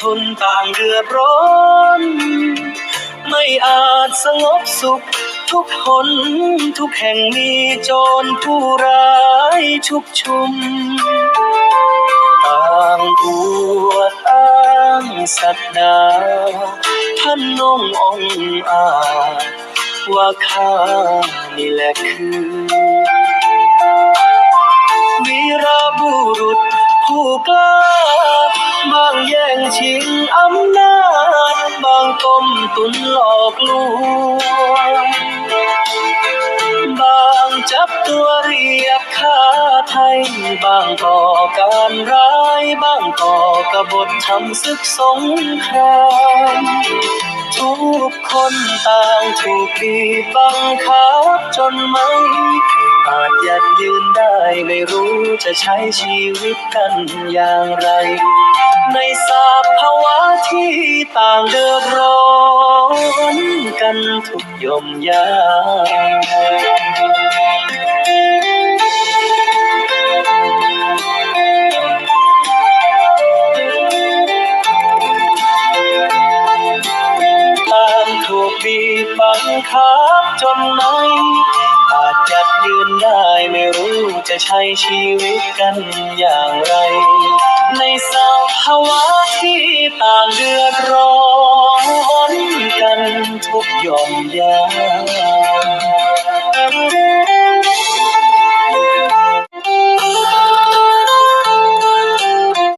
ชนต่างเดือดร้อน ไม่อาจสงบสุข ทุกคนทุกแห่งมีโจรผู้ร้ายชุกชุม ต่างอวดอ้างศักดาท่านนงองอาจว่าข้านี่แหละคือวีรบุรุษผู้กล้า ชิงอำนาจบางก้มตุนหลอกลวง บางจับตัวเรียกค่าไทย บางก่อการร้าย บางก่อกบฏทำศึกสงครามทุกคนต่างถูกบีบบังคับจนไม่อาจยัดยืนได้ไม่รู้จะใช้ชีวิตกันอย่างไร ในสาภาวะที่ ต่างเดือดร้อนกันทุกยมยามตามถูกบีบบังคับจนไหนอาจจัดยืนได้ไม่รู้จะใช้ชีวิตกันอย่างไร ในสภาวะที่ต่างเดือ